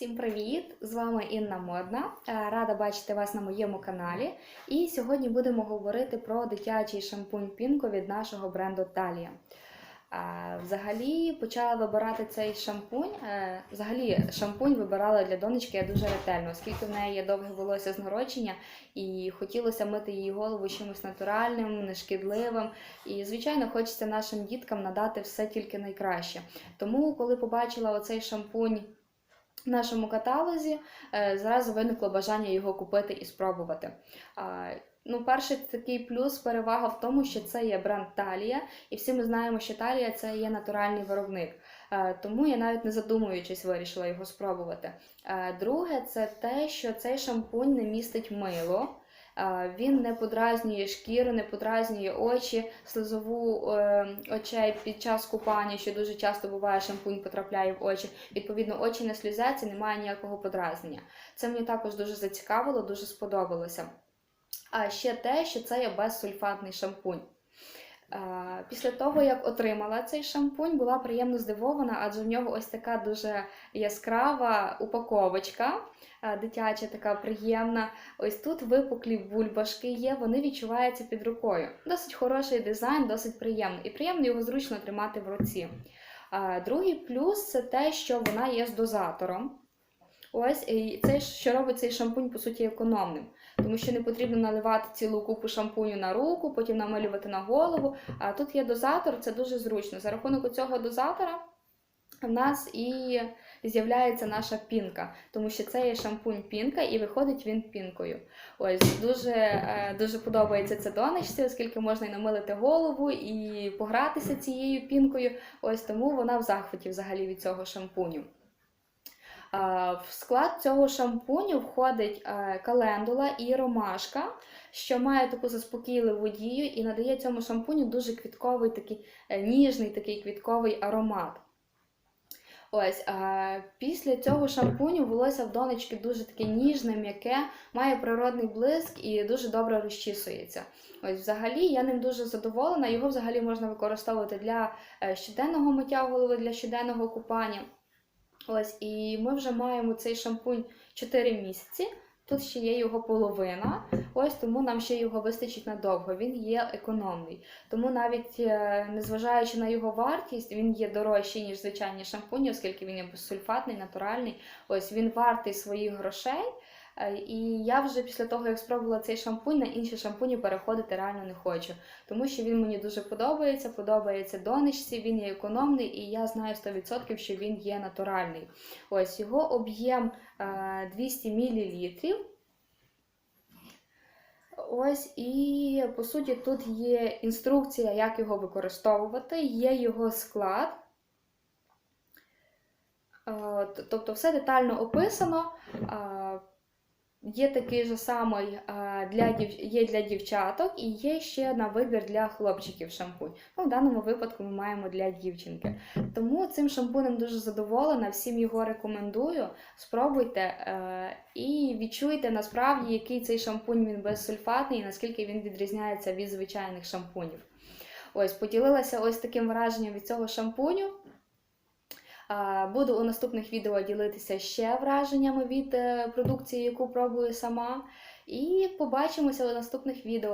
Всім привіт! З вами Інна Модна. Е, Рада бачити вас на моєму каналі. І сьогодні будемо говорити про дитячий шампунь Пінко від нашого бренду Талія. Е, Взагалі почала вибирати цей шампунь. е, Взагалі, шампунь вибирала для донечки я дуже ретельно, оскільки в неї є довге волосся з народження, і хотілося мити її голову чимось натуральним, нешкідливим. І, звичайно, хочеться нашим діткам надати все тільки найкраще. Тому, коли побачила оцей шампунь в нашому каталозі, е, зразу виникло бажання його купити і спробувати. Ну, перший такий плюс, перевага в тому, що це є бренд Талія, і всі ми знаємо, що Талія це є натуральний виробник. Е, Тому я навіть не задумуючись вирішила його спробувати. Е, Друге, це те, що цей шампунь не містить мило. Він не подразнює шкіру, не подразнює очі, слизову е, очей під час купання, що дуже часто буває, шампунь потрапляє в очі. Відповідно, очі не слізяться, немає ніякого подразнення. Це мені також дуже зацікавило, дуже сподобалося. А ще те, що це є безсульфатний шампунь. Е, Після того, як отримала цей шампунь, була приємно здивована, адже в нього ось така дуже яскрава упаковочка, е, дитяча, така приємна. Ось тут випуклі бульбашки є, вони відчуваються під рукою. Досить хороший дизайн, досить приємний. І приємно його зручно тримати в руці. Е, Другий плюс це те, що вона є з дозатором. Ось і це що робить цей шампунь, по суті, економним. Тому що не потрібно наливати цілу купу шампуню на руку, потім намалювати на голову. А тут є дозатор, це дуже зручно. За рахунок цього дозатора в нас і з'являється наша пінка, тому що це є шампунь пінка і виходить він пінкою. Ось дуже, е, дуже подобається це донечці, оскільки можна і намилити голову, і погратися цією пінкою. Ось тому вона в захваті взагалі від цього шампуню. А, В склад цього шампуню входить е, календула і ромашка, що має таку заспокійливу дію і надає цьому шампуню дуже квітковий, такий е, ніжний такий квітковий аромат. Ось, а після цього шампуню волосся в донечки дуже таке ніжне, м'яке, має природний блиск і дуже добре розчісується. Ось, взагалі, я ним дуже задоволена. Його взагалі можна використовувати для е, щоденного миття голови, для щоденного купання. Ось, і ми вже маємо цей шампунь 4 місяці. Тут ще є його половина, ось тому нам ще його вистачить надовго. Він є економний. Тому навіть е, незважаючи на його вартість, він є дорожчий, ніж звичайні шампуні, оскільки він є безсульфатний, натуральний. Ось він вартий своїх грошей. Е, І я вже після того, як спробувала цей шампунь, на інші шампуні переходити реально не хочу. Тому що він мені дуже подобається, подобається донечці, він є економний, і я знаю 100%, що він є натуральний. Ось його об'єм е, 200 мл. Ось, і по суті, тут є інструкція, як його використовувати, є його склад. Е, Тобто все детально описано. Є такий же самий е, для дів... є для дівчаток і є ще на вибір для хлопчиків шампунь. Ну, в даному випадку ми маємо для дівчинки. Тому цим шампунем дуже задоволена, всім його рекомендую. Спробуйте е, і відчуйте насправді, який цей шампунь він безсульфатний і наскільки він відрізняється від звичайних шампунів. Ось, поділилася ось таким враженням від цього шампуню. Буду у наступних відео ділитися ще враженнями від е, продукції, яку пробую сама. І побачимося у наступних відео.